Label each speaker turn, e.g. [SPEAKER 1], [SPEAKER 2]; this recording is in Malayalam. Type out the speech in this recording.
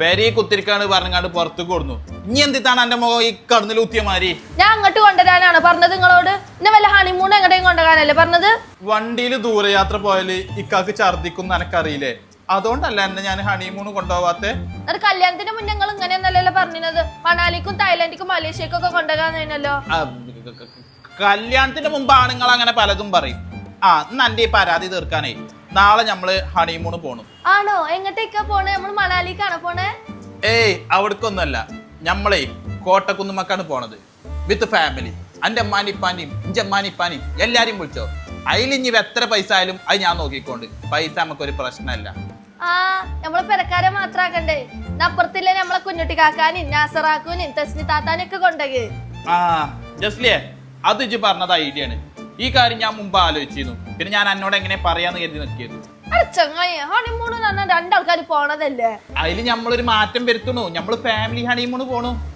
[SPEAKER 1] പെരി കുത്തിരിക്കാണ് പറഞ്ഞാണ്ട് പുറത്തേക്ക് കൊടുന്നു ഇനി എന്തിട്ടാണ് എന്റെ മുഖം ഈ കടന്നിൽ ഊത്തിയ മാതിരി?
[SPEAKER 2] ഞാൻ അങ്ങോട്ട് കൊണ്ടുവരാനാണ് പറഞ്ഞത് നിങ്ങളോട്. എന്നെ വല്ല ഹണിമൂൺ എങ്ങോട്ടേയും കൊണ്ടുവരാനല്ലേ പറഞ്ഞത്?
[SPEAKER 1] വണ്ടിയിൽ ദൂരയാത്ര പോയാൽ ഇക്കാക്ക് ഛർദിക്കും എനക്കറിയില്ലേ അതുകൊണ്ടല്ല എന്നെ ഞാൻ ഹണിമൂൺ കൊണ്ടുപോവാത്തെ.
[SPEAKER 2] അത് കല്യാണത്തിന് മുന്നേ നിങ്ങൾ ഇങ്ങനെയൊന്നല്ലല്ലോ പറഞ്ഞത് മണാലിക്കും തായ്ലൻഡിക്കും മലേഷ്യക്കും ഒക്കെ
[SPEAKER 1] കൊണ്ടുവരാന്നല്ലോ കല്യാണത്തിന് മുമ്പ് ആണുങ്ങൾ അങ്ങനെ പലതും പറയും. ആ ഇന്ന് എന്റെ ഈ പരാതി തീർക്കാനേ. നാളെ നമ്മൾ ഹണിമൂൺ പോണു.
[SPEAKER 2] ആണോ? എങ്ങോട്ടേക്കാ പോണേ? നമ്മൾ മണാലിക്കാണോ പോണേ?
[SPEAKER 1] ഏയ് അവിടക്കൊന്നല്ല നമ്മളെ കോട്ടക്കുന്നുമക്കാണ് പോണത്. വിത്ത് ഫാമിലി എന്റെ അമ്മാനിപ്പാനിയും ഇഞ്ച അമ്മാനിപ്പാനിയും എല്ലാരും വിളിച്ചോ. അയിലിഞ്ഞി എത്ര പൈസ ആയാലും അത് ഞാൻ നോക്കിക്കൊണ്ട്. പൈസ നമുക്കൊരു പ്രശ്നമല്ല
[SPEAKER 2] ആ നമ്മളെ പെരക്കാരെ മാത്രാക്കണ്ടേ? അപ്പുറത്തില്ലേ നമ്മളെ കുഞ്ഞുട്ടി കാക്കാനും നാസറാക്കൂനും തസ്നി താത്താനൊക്കെ കൊണ്ടേ
[SPEAKER 1] ആ ജസ്ലിയെ അത് ഇജ്ജ് പറഞ്ഞത് ഐഡിയ ആണ് ഈ കാര്യം ഞാൻ മുമ്പ് ആലോചിച്ചിരുന്നു. പിന്നെ ഞാൻ എന്നോട് എങ്ങനെ പറയാന്ന് കരുതി നിൽക്കിയത്.
[SPEAKER 2] ചങ്ങായി പറഞ്ഞാൽ രണ്ടാൾക്കാർ പോണതല്ലേ?
[SPEAKER 1] അതിൽ നമ്മളൊരു മാറ്റം വരുത്തണു. നമ്മൾ ഫാമിലി ഹണിമൂണ് പോണു.